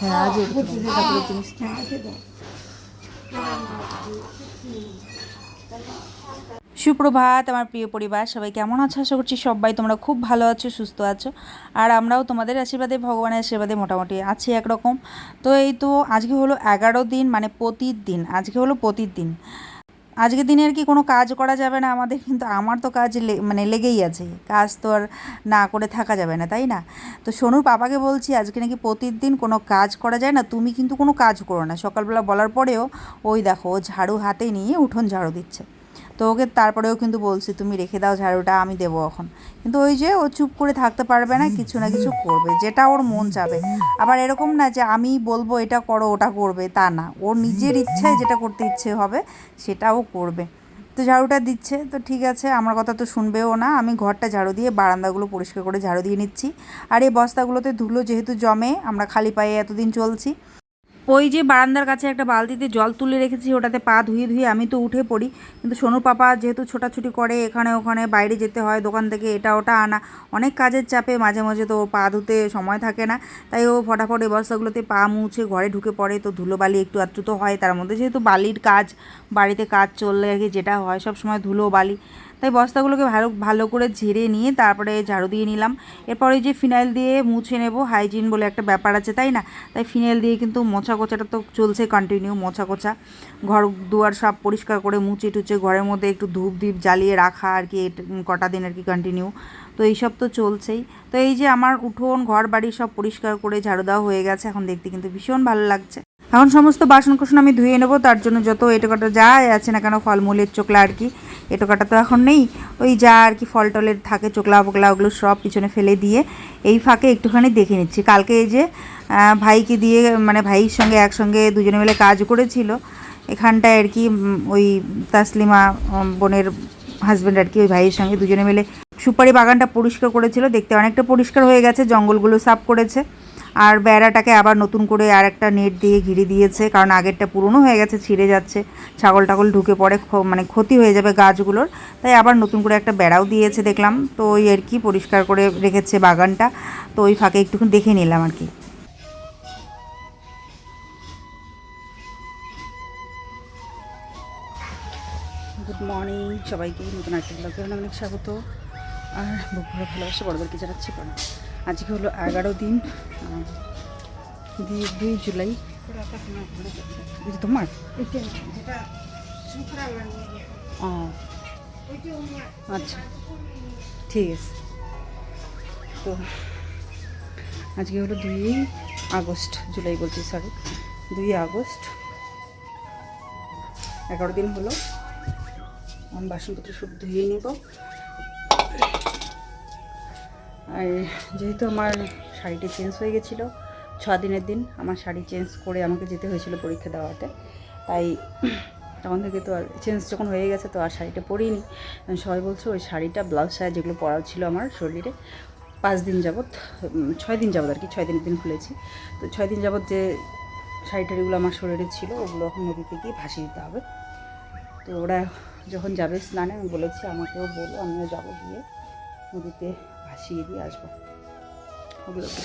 হ্যাঁ আজ ঠাকুরের জিনিস সুপ্রভাত আমার প্রিয় পরিবার সবাই কেমন আছো? আশা করছি সবাই তোমরা খুব ভালো আছো সুস্থ আছো। আর আমরাও তোমাদের আশীর্বাদে ভগবানের আশীর্বাদে মোটামুটি আছি একরকম। তো এই তো আজকে হলো এগারো দিন মানে প্রতিদিন আজকে হলো প্রতিদিন। আজকের দিনে আর কি কোনো কাজ করা যাবে না, আমাদের কিন্তু, আমার তো কাজ মানে লেগেই আছে। কাজ তো আর না করে থাকা যাবে না, তাই না? তো সোনুর পাপাকে বলছি, আজকে নাকি প্রতিদিন কোনো কাজ করা যায় না, তুমি কিন্তু কোনো কাজ করো না। সকালবেলা বলার পরেও, ওই দেখো ঝাড়ু হাতে নিয়ে উঠোন ঝাড়ু দিচ্ছে। তো ওকে তারপরেও কিন্তু বলছি, তুমি রেখে দাও ঝাড়ুটা, আমি দেবো এখন। কিন্তু ওই যে ও চুপ করে থাকতে পারবে না, কিছু না কিছু করবে, যেটা ওর মন চাবে। আবার এরকম না যে আমি বলব এটা করো, ওটা করবে, তা না। ওর নিজের ইচ্ছায় যেটা করতে ইচ্ছে হবে, সেটাও করবে। তো ঝাড়ুটা দিচ্ছে, তো ঠিক আছে, আমার কথা তো শুনবেও না। আমি ঘরটা ঝাড়ু দিয়ে বারান্দাগুলো পরিষ্কার করে ঝাড়ু দিয়ে নিচ্ছি। আর এই বস্তাগুলোতে ধুলো যেহেতু জমে, আমরা খালি পায়ে এতদিন চলছি। ওই যে বারান্দার কাছে একটা বালতিতে জল তুলে রেখেছি, ওটাতে পা ধুয়ে ধুয়ে আমি তো উঠে পড়ি। কিন্তু সোনু পাপা যেহেতু ছোটাছুটি করে, এখানে ওখানে বাইরে যেতে হয়, দোকান থেকে এটা ওটা আনা, অনেক কাজের চাপে মাঝে মাঝে তো পা ধুতে সময় থাকে না। তাই ও ফটাফট এই বস্তাগুলোতে পা মুছে ঘরে ঢুকে পড়ে, তো ধুলো বালি একটু আত্রুত হয়, তার মধ্যে যেহেতু বালির কাজ বাড়িতে কাজ চললে আর কি যেটা হয়, সব সময় ধুলো বালি। তাই বস্তাগুলোকে ভালো ভালো করে ঝেড়ে নিয়ে তারপরে ঝাড়ু দিয়ে নিলাম। এরপরে যে ফিনাইল দিয়ে মুছে নেব, হাইজিন বলে একটা ব্যাপার আছে, তাই না? তাই ফিনাইল দিয়ে কিন্তু মোছা কোচাটা তো চলছে কন্টিনিউ মোছা কোচা। ঘর দুয়ার সব পরিষ্কার করে মুছে টুচে ঘরের মধ্যে একটু ধূপ দ্বীপ জ্বালিয়ে রাখা আর কি কটা দিন আর কি কন্টিনিউ তো এইসব তো চলছেই। তো এই যে আমার উঠোন ঘর বাড়ি সব পরিষ্কার করে ঝাড়ু দেওয়া হয়ে গেছে, এখন দেখতে কিন্তু ভীষণ ভালো লাগছে। এখন সমস্ত বাসন কোসন আমি ধুয়ে নেব, তার জন্য যত এটোকাটা যা আছে না কেন ফলমূলের চোকলা আর কি এটোকাটা তো এখন নেই। ওই যা আর কি ফল টলের থাকে, চোকলা ফোকলা, ওগুলো সব পিছনে ফেলে দিয়ে এই ফাঁকে একটুখানি দেখে নিচ্ছি। কালকে এই যে ভাইকে দিয়ে মানে ভাইয়ের সঙ্গে একসঙ্গে দুজনে মিলে কাজ করেছিল, এখানটায় আর কি ওই তাসলিমা বোনের হাজব্যান্ড আর কি, ওই ভাইয়ের সঙ্গে দুজনে মিলে সুপারি বাগানটা পরিষ্কার করেছিল, দেখতে অনেকটা পরিষ্কার হয়ে গেছে, জঙ্গলগুলো সাফ করেছে। আর বেড়াটাকে আবার নতুন করে আর একটা নেট দিয়ে ঘিরে দিয়েছে, কারণ আগেরটা পুরনো হয়ে গেছে, ছিঁড়ে যাচ্ছে। ছাগল টাগল ঢুকে পড়ে মানে ক্ষতি হয়ে যাবে গাছগুলোর। তাই আবার নতুন করে একটা বেড়াও দিয়েছে দেখলাম। তো ওই আর কি পরিষ্কার করে রেখেছে বাগানটা। তো ওই ফাঁকে একটুখানি দেখে নিলাম আর কি। গুড মর্নিং সবাইকে নতুন একটা ব্লগে অনেক স্বাগত। আর বুকগুলো ভালোবাসা, বড়দেরকে জানাচ্ছি পড়া আজকে হলো এগারো দিন দুই দুই জুলাই। তোমার? ও আচ্ছা ঠিক আছে। তো আজকে হলো দুই আগস্ট, জুলাই বলছি সরি দুই আগস্ট। এগারো দিন হলো। আমি বাসনপত্র সব ধুয়ে নেব। যেহেতু আমার শাড়িটি চেঞ্জ হয়ে গেছিল ছ দিনের দিন আমার শাড়ি চেঞ্জ করে আমাকে যেতে হয়েছিল পরীক্ষা দেওয়াতে। তাই তখন থেকে তো আর চেঞ্জ যখন হয়ে গেছে তো আর শাড়িটা পরিনি। সবাই বলছে ওই শাড়িটা ব্লাউজ সাইজ যেগুলো পরা ছিল আমার শরীরে, পাঁচ দিন যাবৎ ছয় দিন যাবৎ আর কি, ছয় দিনের দিন খুলেছি। তো ছয় দিন যাবৎ যে শাড়ি টাড়িগুলো আমার শরীরে ছিল, ওগুলো এখন নদীতে গিয়ে ভাসিয়ে দিতে হবে। তো ওরা যখন যাবে স্নানে, আমি বলেছি আমাকেও বলো, আমিও যাব গিয়ে নদীতে ভাসিয়ে দিয়ে আসব। ওগুলোকে।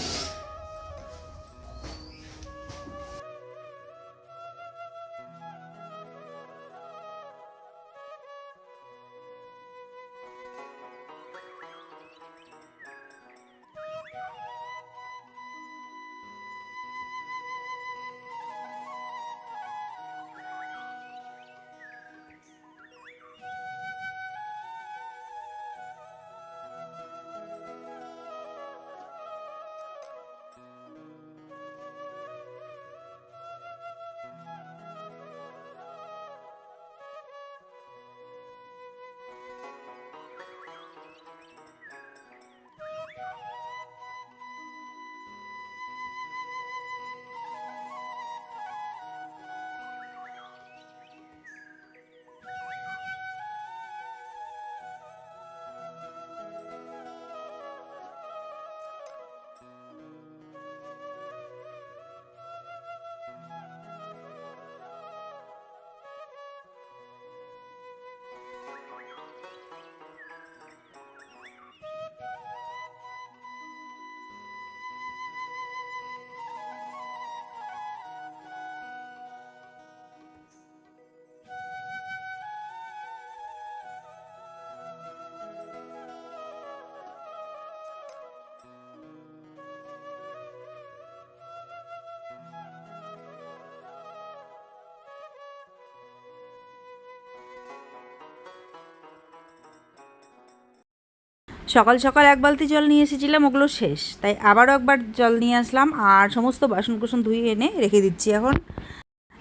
সকাল সকাল এক বালতি জল নিয়ে এসেছিলাম, ওগুলো শেষ। তাই আবারও একবার জল নিয়ে আসলাম আর সমস্ত বাসন কুসন ধুয়ে এনে রেখে দিচ্ছি এখন।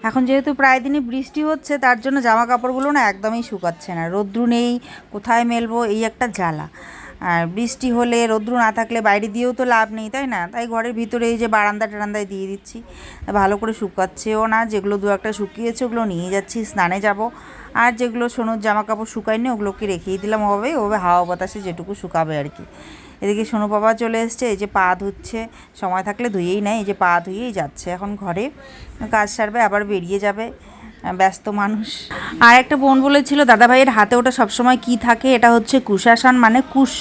এখন যেহেতু প্রায় দিনই বৃষ্টি হচ্ছে, তার জন্য জামা কাপড়গুলো না একদমই শুকাচ্ছে না। রৌদ্রু নেই, কোথায় মেলবো এই একটা জ্বালা। আর বৃষ্টি হলে, রৌদ্র না থাকলে বাইরে দিয়েও তো লাভ নেই, তাই না? তাই ঘরের ভিতরে এই যে বারান্দা টারান্দায় দিয়ে দিচ্ছি। ভালো করে শুকাচ্ছেও না, যেগুলো দু একটা শুকিয়েছে ওগুলো নিয়ে যাচ্ছি, স্নানে যাব। আর যেগুলো সোনুর জামা কাপড় শুকায়নি ওগুলোকে রেখেই দিলাম ওভাবে ওভাবে হাওয়া বাতাসে যেটুকু শুকাবে আর কি। এদিকে সোনু বাবা চলে এসছে, এই যে পা ধুচ্ছে, সময় থাকলে ধুয়েই নেয়, এই যে পা ধুয়েই যাচ্ছে এখন ঘরে। কাজ সারবে, আবার বেরিয়ে যাবে, ব্যস্ত মানুষ। আর একটা বোন বলেছিল দাদা ভাইয়ের হাতে ওটা সবসময় কি থাকে? এটা হচ্ছে কুশাসন মানে কুশ।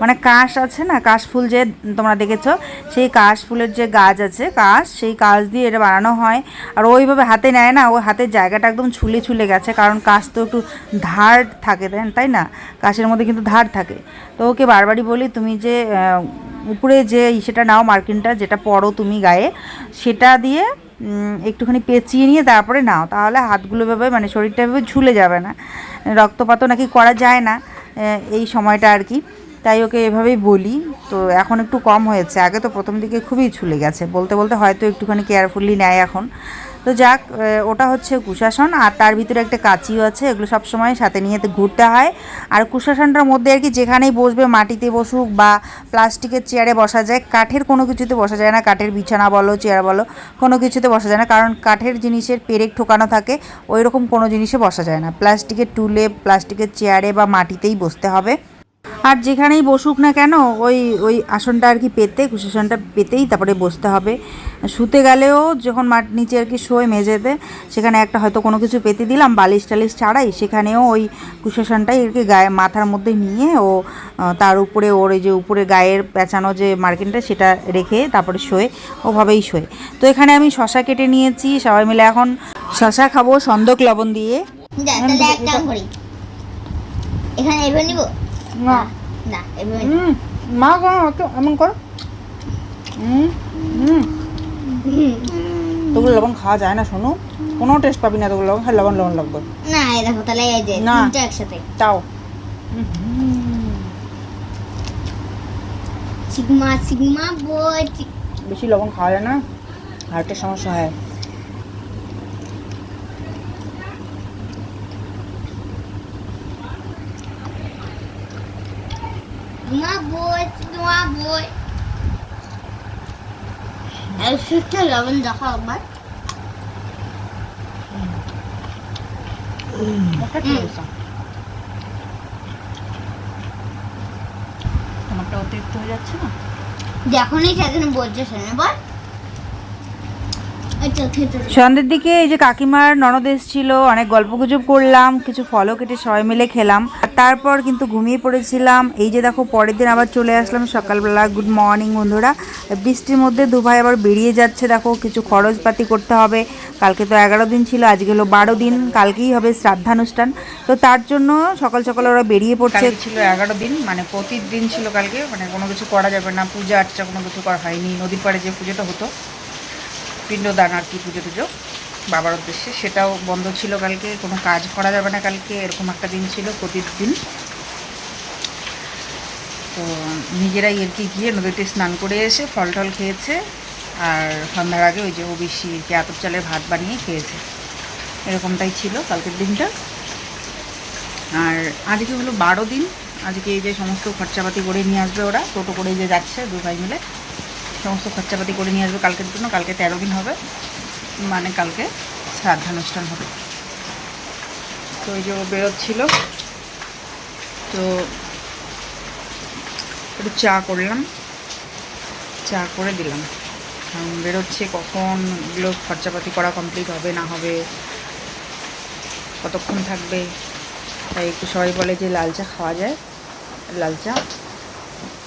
মানে কাশ আছে না? কাশ ফুল যে তোমরা দেখেছ, সেই কাশ ফুলের যে গাছ আছে, কাশ, সেই কাশ দিয়ে এটা বানানো হয়। আর ওইভাবে হাতে নেয় না ওই হাতের জায়গাটা একদম ছুলে ছুলে গেছে, কারণ কাশ তো একটু ধার থাকে, তাই না? কাশের মধ্যে কিন্তু ধার থাকে। তো ওকে বারবারই বলি, তুমি যে উপরে যে সেটা নাও, মার্কিনটা, যেটা পরো তুমি গায়ে, সেটা দিয়ে একটুখানি পেঁচিয়ে নিয়ে তারপরে নাও। তাহলে হাতগুলো ভাবে মানে শরীরটা ভাবে ঝুলে যাবে না। রক্তপাতও নাকি করা যায় না এই সময়টা আর কি। তাই ওকে এভাবেই বলি। তো এখন একটু কম হয়েছে। আগে তো প্রথম দিকে খুবই ছুলে গেছে। বলতে বলতে হয়তো একটুখানি কেয়ারফুলি নেয় এখন। তো যাক ওটা হচ্ছে কুশাসন। আর তার ভিতরে একটা কাঁচিও আছে। এগুলো সব সময় সাথে নিয়ে ঘুরতে হয়। আর কুশাসনটার মধ্যে আর কি যেখানেই বসবে, মাটিতে বসুক বা প্লাস্টিকের চেয়ারে বসা যায়, কাঠের কোনো কিছুতে বসা যায় না। কাঠের বিছানা বলো, চেয়ার বলো, কোনো কিছুতে বসা যায় না। কারণ কাঠের জিনিসের পেরেক ঠোকানো থাকে ওই রকম কোনো জিনিসে বসা যায় না। প্লাস্টিকের টুলে, প্লাস্টিকের চেয়ারে বা মাটিতেই বসতে হবে। আর যেখানেই বসুক না কেন, ওই ওই আসনটা আর কি পেতে কুশাসনটা পেতেই তারপরে বসতে হবে। শুতে গেলেও যখন মাঠ নিচে আর কি শোয় মেঝেতে, সেখানে একটা হয়তো কোনো কিছু পেতে দিলাম, বালিশ টালিশ ছাড়াই সেখানেও ওই কুশাসনটাই আর কি গায়ে, মাথার মধ্যে নিয়ে ও তার উপরে ওর যে উপরে গায়ের পেঁচানো যে মার্কিনটা সেটা রেখে তারপরে শোয়, ওভাবেই শোয়। তো এখানে আমি শশা কেটে নিয়েছি, সবাই মিলে এখন শশা খাব, সন্দক লবণ দিয়ে। এখানে এভাবে নিব? না। না এভাবে মা কেন একটু এমন কর। হুম হুম তোগুলো লবণ খাওয়া যায় না শোনো। কোনো টেস্ট পাবি না তোগুলো লবণ খাই লবণ লবণ লাগবে না এই দেখো তাহলে এই যে। তিনটা একসাথে। তাও সিগমা সিগমা বই বেশি লবণ খাওয়া যায় না হার্টের সমস্যা হয়। সিগমা বই সিগমা বই এই সুটটা লবণ দেখাও একবার মুখটা ঠিক আছে তোমারটা অতিরিক্ত হয়ে যাচ্ছে না যখনই সেখানে বলছে শোনে বল। সন্ধ্যের দিকে এই যে কাকিমার ননদ এসেছিল অনেক গল্প গুজব করলাম কিছু ফলও কেটে সবাই মিলে খেলাম। আর তারপর কিন্তু ঘুমিয়ে পড়েছিলাম। এই যে দেখো পরের দিন আবার চলে আসলাম সকালবেলা। গুড মর্নিং বন্ধুরা। বৃষ্টির মধ্যে দুভাই আবার বেরিয়ে যাচ্ছে দেখো কিছু খরচপাতি করতে হবে। কালকে তো এগারো দিন ছিল আজকে হলো বারো দিন। কালকেই হবে শ্রাদ্ধানুষ্ঠান। তো তার জন্য সকাল সকাল ওরা বেরিয়ে পড়ছে। ছিল এগারো দিন মানে প্রতিদিন ছিল কালকে মানে কোনো কিছু করা যাবে না পূজা আর্চা কোনো কিছু করা হয়নি। নদীর পাড়ে যে পুজোটা হতো পিণ্ডদান আর কি পুজো টুজো বাবার উদ্দেশ্যে। সেটাও বন্ধ ছিল কালকে, কোনো কাজ করা যাবে না কালকে, এরকম একটা দিন ছিল প্রতিদিন তো নিজেরাই আর কি গিয়ে নদীতে স্নান করে এসে ফল টল খেয়েছে, আর সন্ধ্যার আগে ওই যে ওবিসি কি আতপ চালের ভাত বানিয়ে খেয়েছে। এরকমটাই ছিল কালকের দিনটা। আর আজকে হলো বারো দিন, আজকে এই যে সমস্ত খরচাপাতি করে নিয়ে আসবে ওরা, টোটো করে যে যাচ্ছে দু ভাই মিলে। সমস্ত খরচাপাতি করে নিয়ে আসবে কালকের জন্য। কালকে তেরো দিন হবে। মানে কালকে শ্রাদ্ধানুষ্ঠান হবে। তো এই যে বেরোচ্ছিল। তো একটু চা করলাম। চা করে দিলাম। কারণ বেরোচ্ছে কখন? এগুলো খরচাপাতি করা কমপ্লিট হবে না হবে? কতক্ষণ থাকবে? তাই একটু সবাই বলে যে লাল চা খাওয়া যায়। লাল চা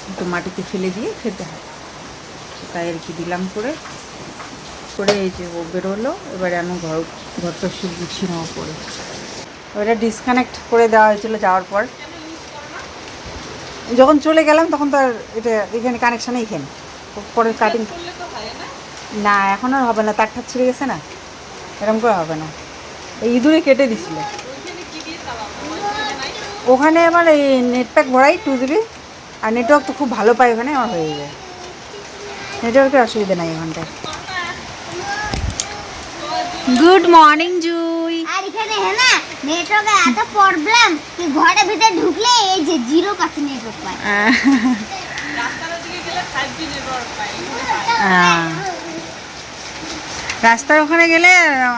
একটু মাটিতে ফেলে দিয়ে খেতে হয়। তাই আর কি দিলাম করে। করে এই যে ও বেরোলো, এবারে আমি ঘর ঘরটা শুধু গুছিয়ে নেওয়া পরে। ওটা ডিসকানেক্ট করে দেওয়া হয়েছিল যাওয়ার পর। যখন চলে গেলাম তখন তো আর এটা, এখানে কানেকশানে এখানে। পরে কাটিং না, এখন আর হবে না, তার ঠাক ছিঁড়ে গেছে না। এরকম করে হবে না। এই ইঁদুরে কেটে দিছিল। ওখানে আমার এই নেট প্যাক ভরাই টু জিবি আর নেটওয়ার্ক তো খুব ভালো পাই ওখানে, আমার হয়ে যায়। নেটওয়ার্কের অসুবিধা নাই ওখানটায় গুড মর্নিং জুই আর এখানে হ্যাঁ না নেটওয়ার্কের এত প্রবলেম তুই ঘরের ভিতরে ঢুকলে এই যে জিরো কাছে নেটওয়ার্ক পায়। রাস্তার ওখানে গেলে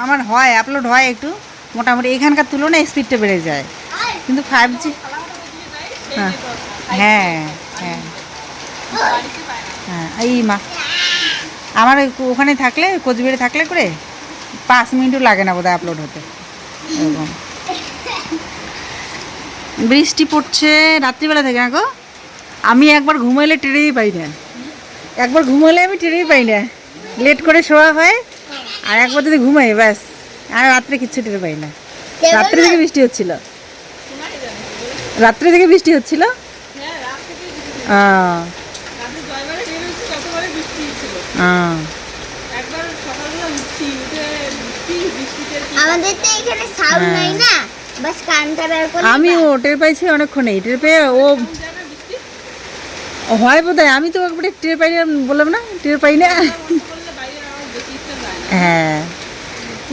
আমার হয় আপলোড হয় একটু। মোটামুটি এখানকার তুলনায় স্পিডটা বেড়ে যায়। কিন্তু ফাইভ জি হ্যাঁ হ্যাঁ। হ্যাঁ হ্যাঁ এই মা। আমার ওখানে থাকলে, কোচবিহারে থাকলে করে পাঁচ মিনিটও লাগে না বোধহয় আপলোড হতে। এরকম। বৃষ্টি পড়ছে রাত্রিবেলা থেকে না গো আমি একবার ঘুমাইলে টেরেই পাই না। একবার ঘুমালে আমি টেরেই পাই না। লেট করে শোয়া হয়, আর একবার যদি ঘুমাই, ব্যাস। আর রাত্রে কিচ্ছু টের পাই না। রাত্রে থেকে বৃষ্টি হচ্ছিল। রাত্রে থেকে বৃষ্টি হচ্ছিল? আহ, আহ। আমাদের তো এখানে সাউন্ড হ্যাঁ। নাই না। বাস কানটা বের করে আমিও টের পাইছি অনেকক্ষণেই টের পেয়ে ও হয় বোধ আমি তো একবারে টের পাই না বললাম না টের পাই না। হ্যাঁ।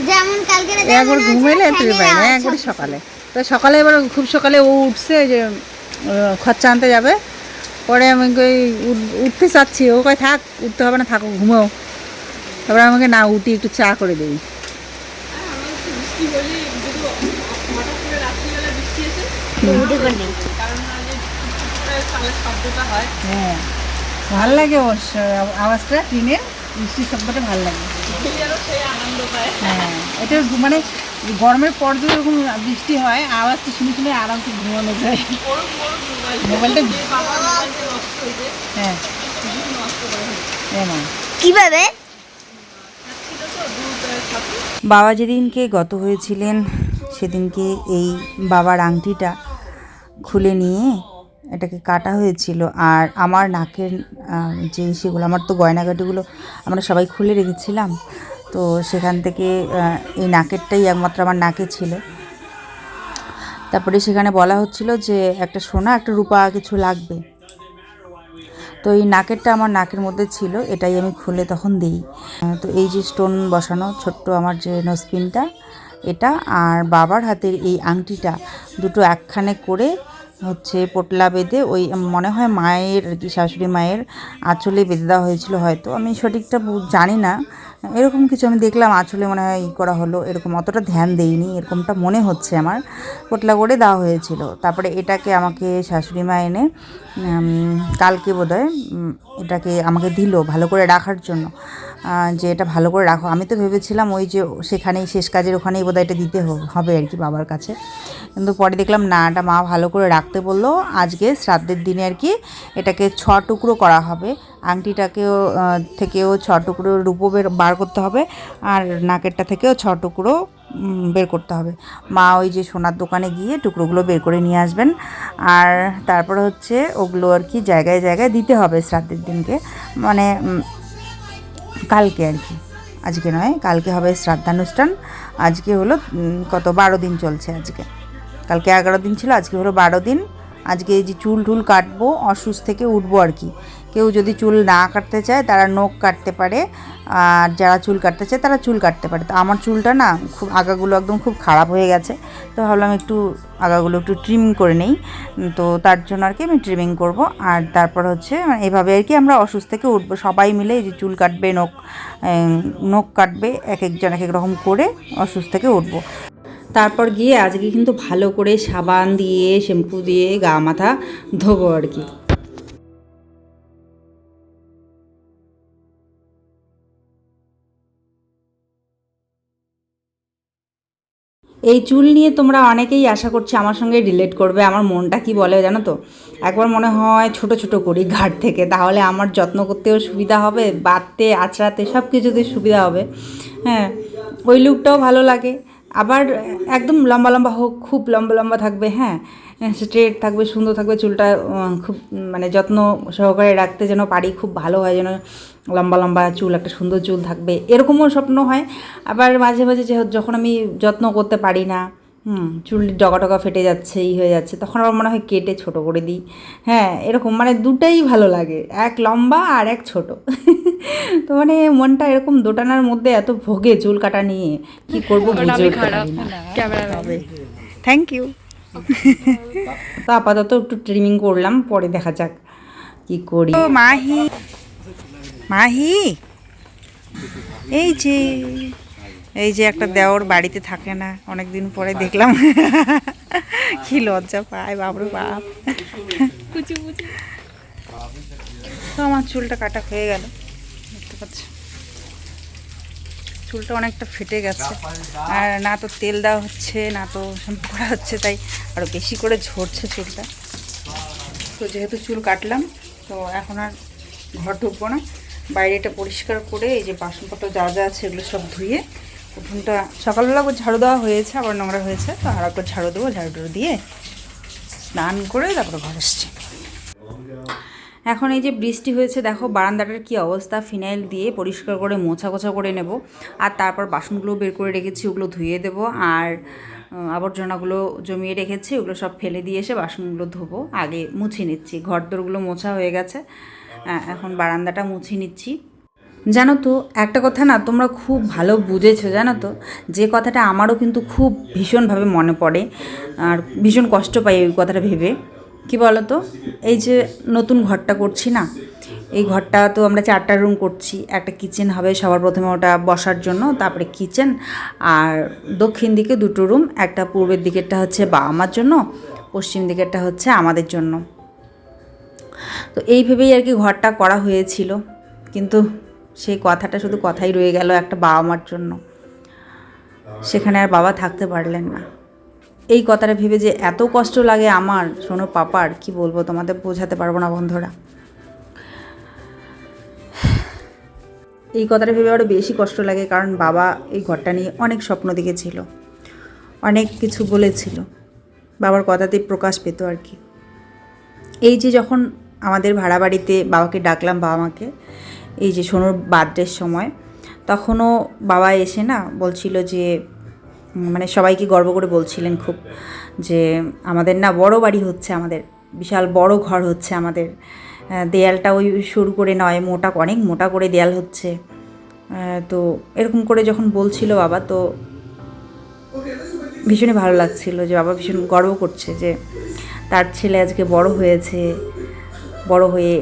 যেমন কালকে একবার ঘুমাইলে টের পাই না একবারে সকালে। তো সকালে এবার খুব সকালে ও উঠছে যে খরচা আনতে যাবে। পরে আমি কই উঠ- উঠতে চাচ্ছি ও কয় থাক উঠতে হবে না থাকো ঘুমাও। তারপরে আমাকে না উঠি একটু চা করে পারবে। হ্যাঁ। ভালো লাগে অবশ্য আওয়াজটা ট্রেনের বৃষ্টির শব্দটা ভালো লাগে। হ্যাঁ এটা মানে গরমের পর যদি এরকম বৃষ্টি হয় আওয়াজটা শুনে শুনে আরামসে ঘুমানো যায়। মোবাইলটা হ্যাঁ। হ্যাঁ কীভাবে? বাবা যেদিনকে গত হয়েছিলেন সেদিনকে এই বাবার আংটিটা খুলে নিয়ে এটাকে কাটা হয়েছিল। আর আমার নাকের যে সেগুলো আমার তো গয়নাগাটিগুলো আমরা সবাই খুলে রেখেছিলাম। তো সেখান থেকে এই নাকেরটাই একমাত্র আমার নাকে ছিল। তারপরে সেখানে বলা হচ্ছিল যে, একটা সোনা, একটা রূপা কিছু লাগবে। তো এই নাকেরটা আমার নাকের মধ্যে ছিল, এটাই আমি খুলে তখন দিই। তো এই যে স্টোন বসানো, ছোট্ট আমার যে নোসপিনটা, এটা আর বাবার হাতের এই আংটিটা, দুটো একখানে করে হচ্ছে পোটলা বেঁধে ওই মনে হয় মায়ের আর কি, শাশুড়ি মায়ের আঁচলে বেঁধে দেওয়া হয়েছিল হয়তো। আমি সঠিকটা জানি না। এরকম কিছু আমি দেখলাম আসলে মনে হয় ই করা হলো। এরকম অতটা ধ্যান দেইনি, এরকমটা মনে হচ্ছে আমার। পোটলা করে দেওয়া হয়েছিল। তারপরে এটাকে আমাকে শাশুড়ি মা এনে কালকে বোধহয় এটাকে আমাকে দিল ভালো করে রাখার জন্য। যে এটা ভালো করে রাখো। আমি তো ভেবেছিলাম ওই যে সেখানেই, শেষ কাজের ওখানেই বোধহয় এটা দিতে হবে আর কি বাবার কাছে। কিন্তু পরে দেখলাম, না, এটা মা ভালো করে রাখতে বলল। আজকে শ্রাদ্ধের দিনে আর কি এটাকে ছ টুকরো করা হবে। আংটিটাকেও থেকেও ছ টুকরো রূপো বের, বার করতে হবে। আর নাকেরটা থেকেও ছ টুকরো বের করতে হবে। মা ওই যে সোনার দোকানে গিয়ে টুকরোগুলো বের করে নিয়ে আসবেন। আর তারপরে হচ্ছে ওগুলো আর কি জায়গায় জায়গায় দিতে হবে শ্রাদ্ধের দিনকে। মানে কালকে আর কি। আজকে নয়, কালকে হবে শ্রাদ্ধানুষ্ঠান। আজকে হলো কত, বারো দিন চলছে আজকে। কালকে এগারো দিন ছিল, আজকে হলো বারো দিন। আজকে এই যে চুল টুল কাটবো, অসুস্থ থেকে উঠবো আর কি। কেউ যদি চুল না কাটতে চায়, তারা নখ কাটতে পারে। আর যারা চুল কাটতে চায়, তারা চুল কাটতে পারে। তো আমার চুলটা না খুব, আগাগুলো একদম খুব খারাপ হয়ে গেছে। তো ভাবলাম একটু আগাগুলো একটু ট্রিম করে নেই। তো তার জন্য আর কি আমি ট্রিমিং করব। আর তারপর হচ্ছে মানে এভাবে আর কি আমরা অসুস্থ থেকে উঠবো। সবাই মিলে যে চুল কাটবে, নখ নখ কাটবে, এক একজন এক এক রকম করে অসুস্থ থেকে উঠবো। তারপর গিয়ে আজকে কিন্তু ভালো করে সাবান দিয়ে, শ্যাম্পু দিয়ে, গা মাথা ধোবো আর কি। এই চুল নিয়ে তোমরা অনেকেই আশা করছি আমার সঙ্গে রিলেট করবে, আমার মনটা কি বলে জানো তো? একবার মনে হয় ছোট ছোট করি ঘাট থেকে, তাহলে আমার যত্ন করতেও সুবিধা হবে, বাঁধতে, আঁচড়াতে সব কিছুতে সুবিধা হবে। হ্যাঁ ওই লুকটাও ভালো লাগে। আবার একদম লম্বা লম্বা হোক, খুব লম্বা লম্বা থাকবে হ্যাঁ স্ট্রেট থাকবে, সুন্দর থাকবে, চুলটা খুব মানে যত্ন সহকারে রাখতে যেন পারি, খুব ভালো হয় যেন লম্বা লম্বা চুল, একটা সুন্দর চুল থাকবে, এরকমও স্বপ্ন হয়। আবার মাঝে মাঝে যখন আমি যত্ন করতে পারি না হুম চুল ডগা টগা ফেটে যাচ্ছে এই হয়ে যাচ্ছে। তখন আমার মনে হয় কেটে ছোট করে দিই। হ্যাঁ এরকম মানে দুটাই ভালো লাগে। এক লম্বা আর এক ছোট। তো মানে মনটা এরকম দোটানার মধ্যে এত ভোগে চুল কাটা নিয়ে। কি করব বুঝে উঠতে পারি না। থ্যাংক ইউ তো আপাতত একটু ট্রিমিং করলাম পরে দেখা যাক কি করি। মাহি মাহি। এই যে। এই যে একটা দেওর বাড়িতে থাকে না অনেক দিন পরে দেখলাম। কি লজ্জা পায়, বাবরে বাপ। তো আমার চুলটা কাটা হয়ে গেল, দেখতে পাচ্ছ? চুলটা অনেকটা ফেটে গেছে। আর না তো তেল দেওয়া হচ্ছে, না তো শ্যাম্পু করা হচ্ছে, তাই আরও বেশি করে ঝরছে চুলটা। তো যেহেতু চুল কাটলাম, তো এখন আর ঘর ঢুকবো না। বাইরেটা পরিষ্কার করে এই যে বাসনপত্র যা যা আছে, এগুলো সব ধুয়ে উঠোনটা সকালবেলা ঝাড়ু দেওয়া হয়েছে, আবার নোংরা হয়েছে, তো আর একবার ঝাড়ু দেবো, ঝাড়ু দিয়ে স্নান করে তারপরে ঘর এসছে। এখন এই যে বৃষ্টি হয়েছে, দেখো বারান্দাটার কি অবস্থা, ফিনাইল দিয়ে পরিষ্কার করে মোছা কোছা করে নেব, আর তারপর বাসনগুলো বের করে রেখেছি, ওগুলো ধুয়ে দেব, আর আবর্জনাগুলো জমিয়ে রেখেছি, ওগুলো সব ফেলে দিয়ে এসে বাসনগুলো ধোবো, আগে মুছে নিচ্ছি ঘর দোরগুলো মোছা হয়ে গেছে এখন বারান্দাটা মুছে নিচ্ছি। জানো তো, একটা কথা না তোমরা খুব ভালো বুঝেছ, জানো তো? যে কথাটা আমারও কিন্তু খুব ভীষণভাবে মনে পড়ে, আর ভীষণ কষ্ট পাই ওই কথাটা ভেবে। কি বলো তো এই যে নতুন ঘরটা করছি না, এই ঘরটা তো আমরা চারটা রুম করছি, একটা কিচেন হবে সবার প্রথমে ওটা বসার জন্য, তারপরে কিচেন আর দক্ষিণ দিকে দুটো রুম, একটা পূর্বের দিকেরটা হচ্ছে বাবা মার জন্য, পশ্চিম দিকেরটা হচ্ছে আমাদের জন্য। তো এই ভেবেই আর কি ঘরটা করা হয়েছিল, কিন্তু সেই কথাটা শুধু কথাই রয়ে গেল একটা বাবা মার জন্য। সেখানে আর বাবা থাকতে পারলেন না। এই কথাটা ভেবে যে এত কষ্ট লাগে আমার শোনো পাপার কি বলব তোমাদের বোঝাতে পারব না বন্ধুরা। এই কথাটা ভেবে আরও বেশি কষ্ট লাগে কারণ বাবা এই ঘরটা নিয়ে অনেক স্বপ্ন দেখেছিল। অনেক কিছু বলেছিল। বাবার কথাতেই প্রকাশ পেত আর কি। এই যে যখন আমাদের ভাড়া বাড়িতে বাবাকে ডাকলাম বাবা মাকে এই যে সোনুর বার্থডের সময়, তখনও বাবা এসে না বলছিল যে মানে সবাইকে গর্ব করে বলছিলেন খুব যে, আমাদের না বড় বাড়ি হচ্ছে আমাদের, বিশাল বড় ঘর হচ্ছে আমাদের। দেয়ালটা ওই শুরু করে নয়, মোটা অনেক মোটা করে দেয়াল হচ্ছে। তো এরকম করে যখন বলছিল বাবা, তো ভীষণই ভালো লাগছিল যে বাবা ভীষণ গর্ব করছে যে, তার ছেলে আজকে বড় হয়েছে, বড় হয়ে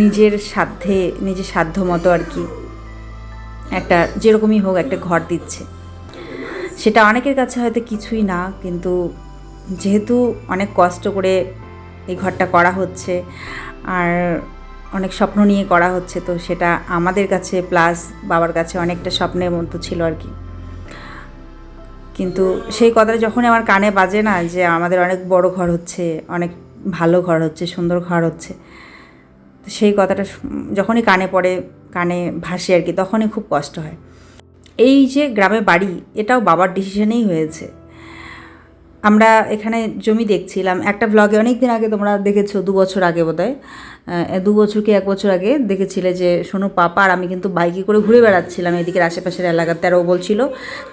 নিজের সাধ্যে, নিজের সাধ্য মতো আর কি একটা যেরকমই হোক একটা ঘর দিচ্ছে। সেটা অনেকের কাছে হয়তো কিছুই না, কিন্তু যেহেতু অনেক কষ্ট করে এই ঘরটা করা হচ্ছে আর অনেক স্বপ্ন নিয়ে করা হচ্ছে, তো সেটা আমাদের কাছে প্লাস বাবার কাছে অনেকটা স্বপ্নের মতো ছিল আর কি। কিন্তু সেই কথাটা যখনই আমার কানে বাজে না যে আমাদের অনেক বড় ঘর হচ্ছে, অনেক ভালো ঘর হচ্ছে, সুন্দর ঘর হচ্ছে তো সেই কথাটা যখনই কানে পড়ে, কানে ভাসে আর কি, তখনই খুব কষ্ট হয়। এই যে গ্রামে বাড়ি, এটাও বাবার ডিসিশনেই হয়েছে। আমরা এখানে জমি দেখছিলাম। একটা ব্লগে অনেক দিন আগে তোমরা দেখেছ, দু বছর আগে বোধহয়। দু বছর কি এক বছর আগে দেখেছিলে যে সোনু পাপা আর আমি কিন্তু বাইকে করে ঘুরে বেড়াচ্ছিলাম এদিকের আশেপাশের এলাকাতে আর ও বলছিল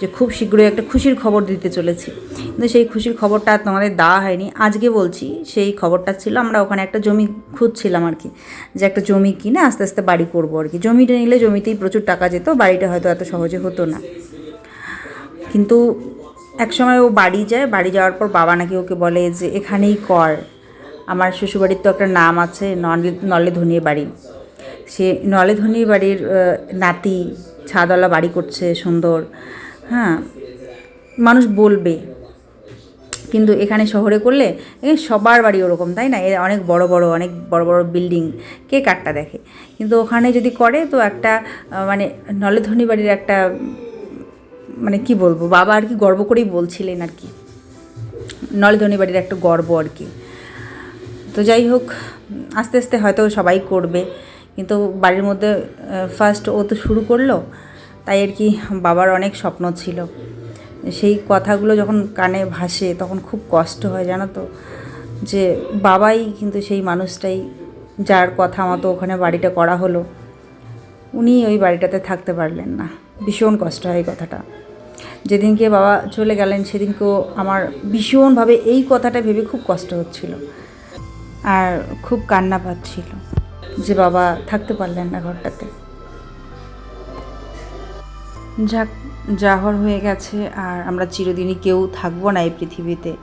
যে খুব শীঘ্রই একটা খুশির খবর দিতে চলেছি। কিন্তু সেই খুশির খবরটা তোমাদের দেওয়া হয়নি। আজকে বলছি সেই খবরটা ছিল, আমরা ওখানে একটা জমি খুঁজছিলাম আর কি। যে একটা জমি কিনে আস্তে আস্তে বাড়ি করব আর কি। জমিটা নিলে জমিতেই প্রচুর টাকা যেত, বাড়িটা হয়তো এত সহজে হতো না। কিন্তু এক সময় ও বাড়ি যায়, বাড়ি যাওয়ার পর বাবা নাকি ওকে বলে যে, এখানেই কর। আমার শ্বশুরবাড়ির তো একটা নাম আছে, নলে নলে ধনির বাড়ি। সে নলে ধনির বাড়ির নাতি ছাদওয়ালা বাড়ি করছে, সুন্দর। হ্যাঁ মানুষ বলবে। কিন্তু এখানে শহরে করলে সবার বাড়ি ওরকম, তাই না? এ অনেক বড় বড়, অনেক বড় বড় বিল্ডিং, কে কারটা দেখে? কিন্তু ওখানে যদি করে, তো একটা মানে নলেধনী বাড়ির একটা মানে কি বলব, বাবা আর কি গর্ব করেই বলছিলেন আর কি। নলেধনী বাড়ির একটা গর্ব আর কি। তো যাই হোক, আস্তে আস্তে হয়তো সবাই করবে, কিন্তু বাড়ির মধ্যে ফার্স্ট ও তো শুরু করল, তাই আর কি বাবার অনেক স্বপ্ন ছিল। সেই কথাগুলো যখন কানে ভাসে, তখন খুব কষ্ট হয়, জানো তো, যে বাবাই কিন্তু সেই মানুষটাই যার কথা মতো ওখানে বাড়িটা করা হলো। উনি ওই বাড়িটাতে থাকতে পারলেন না। ভীষণ কষ্ট হয় কথাটা। যেদিনকে বাবা চলে গেলেন সেদিনকেও আমার ভীষণভাবে এই কথাটা ভেবে খুব কষ্ট হচ্ছিল আর খুব কান্না পাচ্ছিল যে বাবা থাকতে পারলেন না ঘরটাতে। যাক, জাহর হয়ে গেছে আর আমরা চিরদিনই কেউ থাকব না এই পৃথিবীতে।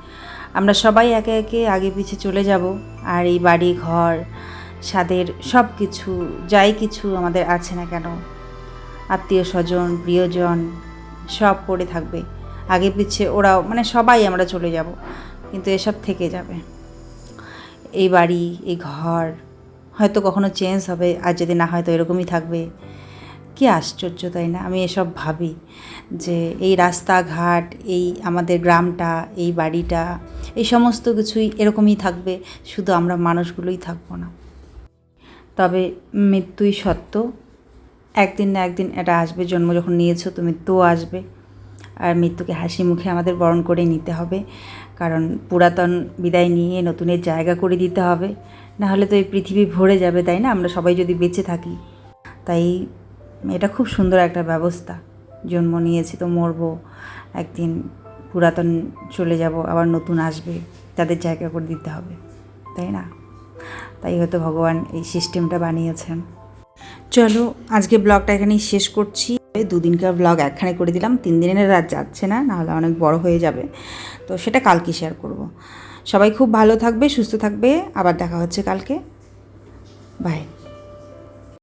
আমরা সবাই একে একে আগে পিছে চলে যাব আর এই বাড়ি, ঘর স্বাদের সব কিছু যাই কিছু আমাদের আছে না কেন, আত্মীয় স্বজন, প্রিয়জন সব পড়ে থাকবে। আগে পিছে ওরাও মানে সবাই আমরা চলে যাব, কিন্তু এসব থেকে যাবে। এই বাড়ি, এই ঘর, হয়তো কখনো চেঞ্জ হবে, আর যদি না হয় তো এরকমই থাকবে। কি আশ্চর্য, তাই না? আমি এসব ভাবি যে এই রাস্তাঘাট, এই আমাদের গ্রামটা, এই বাড়িটা, এই সমস্ত কিছুই এরকমই থাকবে, শুধু আমরা মানুষগুলোই থাকব না। তবে মৃত্যুই সত্য। একদিন না একদিন এটা আসবে, জন্ম যখন নিয়েছো তো মৃত্যুও আসবে। আর মৃত্যুকে হাসি মুখে আমাদের বরণ করে নিতে হবে, কারণ পুরাতন বিদায় নিয়ে নতুনের জায়গা করে দিতে হবে। না হলে তো এই পৃথিবী ভরে যাবে, তাই না? আমরা সবাই যদি বেঁচে থাকি। তাই এটা খুব সুন্দর একটা ব্যবস্থা। জন্ম নিয়েছি তো মরবো, একদিন পুরাতন চলে যাব, আবার নতুন আসবে, তাদের জায়গা করে দিতে হবে, তাই না? তাই হয়তো ভগবান এই সিস্টেমটা বানিয়েছেন। চলো, আজকে ব্লগটা এখানেই শেষ করছি। দুদিনকার ব্লগ একখানে করে দিলাম, তিন দিনের রাত যাচ্ছে না, নাহলে অনেক বড় হয়ে যাবে। তো সেটা কালকে শেয়ার করব। সবাই খুব ভালো থাকবে, সুস্থ থাকবে, আবার দেখা হচ্ছে কালকে। বাই